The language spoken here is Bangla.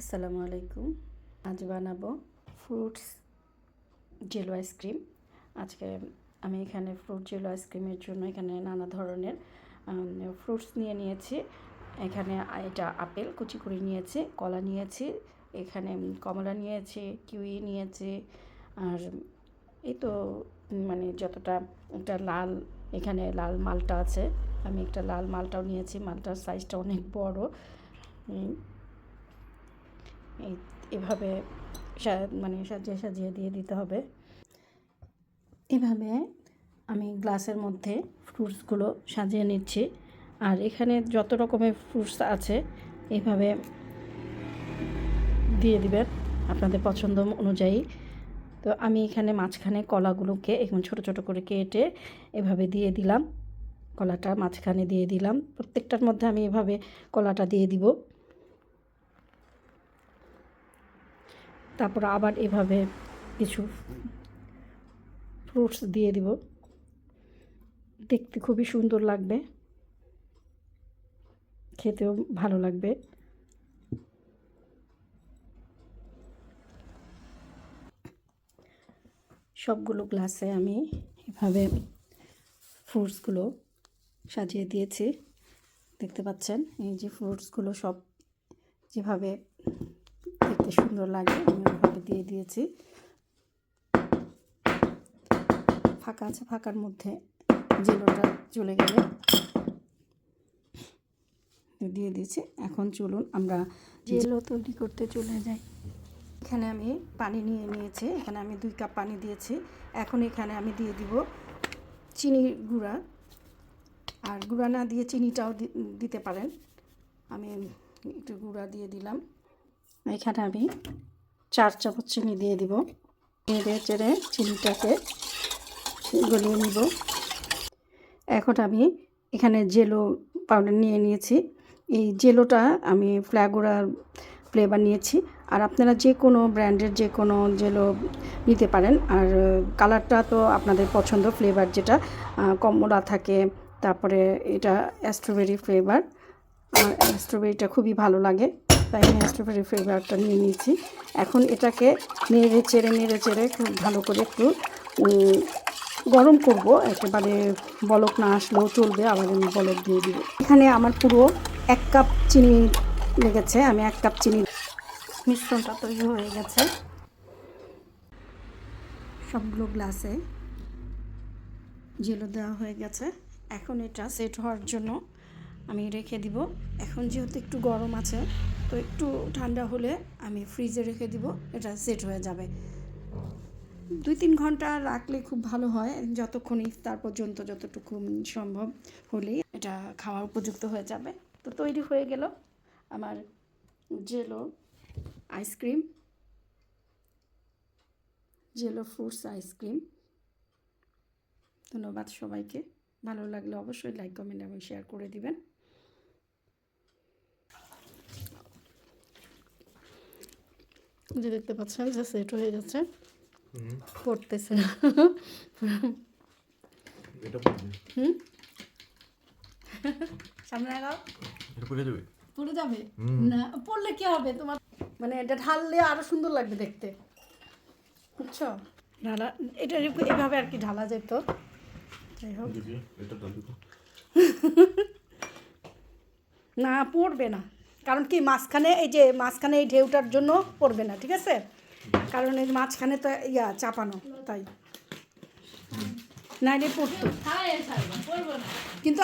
আসসালামু আলাইকুম। আজ বানাবো ফ্রুটস জেলো আইসক্রিম আজকে আমি এখানে ফ্রুট জেলো আইসক্রিমের জন্য এখানে নানা ধরনের ফ্রুটস নিয়ে নিয়েছি। এখানে এটা আপেল, কুচি করে নিয়েছি, কলা নিয়েছি, এখানে কমলা নিয়েছি, কিউই নিয়েছি, আর এই তো মানে যতটা একটা লাল, এখানে লাল মালটা আছে। আমি একটা লাল মালটাও নিয়েছি, মালটার সাইজটা অনেক বড়। এই, এভাবে মানে সাজিয়ে সাজিয়ে দিয়ে দিতে হবে। এভাবে আমি গ্লাসের মধ্যে ফ্রুটসগুলো সাজিয়ে নিচ্ছি। আর এখানে যত রকমের ফ্রুটস আছে, এভাবে দিয়ে দিবেন আপনাদের পছন্দ অনুযায়ী। তো আমি এখানে মাঝখানে কলাগুলোকে এখন ছোট ছোট করে কেটে এভাবে দিয়ে দিলাম। কলাটা মাঝখানে দিয়ে দিলাম। প্রত্যেকটার মধ্যে আমি এভাবে কলাটা দিয়ে দিব। তারপর আবার এভাবে কিছু ফ্রুটস দিয়ে দিব। দেখতে খুবই সুন্দর লাগবে। খেতেও ভালো লাগবে। সবগুলো গ্লাসে আমি এভাবে ফ্রুটসগুলো সাজিয়ে দিয়েছি। দেখতে পাচ্ছেন? এই যে ফ্রুটসগুলো সব যেভাবে দেখতে সুন্দর লাগে আমি ওইভাবে দিয়ে দিয়েছি। ফাঁকা আছে ফাঁকার মধ্যে জেলোটা চলে গেলে। দিয়ে দিয়েছি এখন চলুন আমরা জেলো তৈরি করতে চলে যাই। এখানে আমি পানি নিয়ে নিয়েছি এখানে আমি দুই কাপ পানি দিয়েছি। এখন এখানে আমি দিয়ে দিব চিনি গুঁড়া। আর গুঁড়া না দিয়ে চিনিটাও দিতে পারেন। আমি একটু গুঁড়া দিয়ে দিলাম। এখানে আমি চার চামচ চিনি দিয়ে দিব। নেড়ে চেড়ে চিনিটাকে গলিয়ে নিব। এখন আমি এখানে জেলো পাউডার নিয়ে নিয়েছি। এই জেলোটা আমি ফ্ল্যাগোরা ফ্লেভার নিয়েছি। আর আপনারা যে কোনো ব্র্যান্ডের যে কোনো জেলো নিতে পারেন। আর কালারটা তো আপনাদের পছন্দ, ফ্লেভার যেটা কমলা থাকে, তারপরে এটা স্ট্রবেরি ফ্লেভার আর স্ট্রবেরিটা খুবই ভালো লাগে। তাই আমি স্ট্রবেরি ফ্লেভারটা নিয়ে নিয়েছি। এখন এটাকে নেড়ে চেড়ে নেড়ে চেড়ে খুব ভালো করে একটু গরম করব। একেবারে বলক না আসলেও চলবে, আবার আমি বলক দিয়ে দিব। এখানে আমার পুরো এক কাপ চিনি লেগেছে, আমি এক কাপ চিনি মিশ্রণটা তৈরি হয়ে গেছে। সবগুলো গ্লাসে জেলো দেওয়া হয়ে গেছে। এখন এটা সেট হওয়ার জন্য আমি রেখে দিব। এখন যেহেতু একটু গরম আছে তো একটু ঠান্ডা হলে আমি ফ্রিজে রেখে দিব, এটা সেট হয়ে যাবে। দুই তিন ঘণ্টা রাখলে খুব ভালো হয়, যতক্ষণ ইফতার পর্যন্ত যতটুকু সম্ভব হলেই এটা খাওয়ার উপযুক্ত হয়ে যাবে। তো তৈরি হয়ে গেল আমার jello ice cream jello fruits ice cream ধন্যবাদ সবাইকে। ভালো লাগলে অবশ্যই লাইক কমেন্ট এবং শেয়ার করে দিবেন। যে দেখতে পাচ্ছেন যে সেট হয়ে গেছে। পড়তেছে। না হুম? সামনে আগাও। এটা পড়ে যাবে? পড়ে যাবে? না পড়লে কি হবে তোমার? মানে এটা ঢাললে আরও সুন্দর লাগবে দেখতে। বুঝছ? ঢালা এটা এভাবে আর কি ঢালা যেত। যাই হোক। না পড়বে না। কারণ কি মাঝখানে এই যে মাঝখানে এই ঢেউটার জন্য পড়বে না ঠিক আছে? কারণ এর মাঝখানে তো ইয়া চাপানো তাই। নাইলে পড়তো। কিন্তু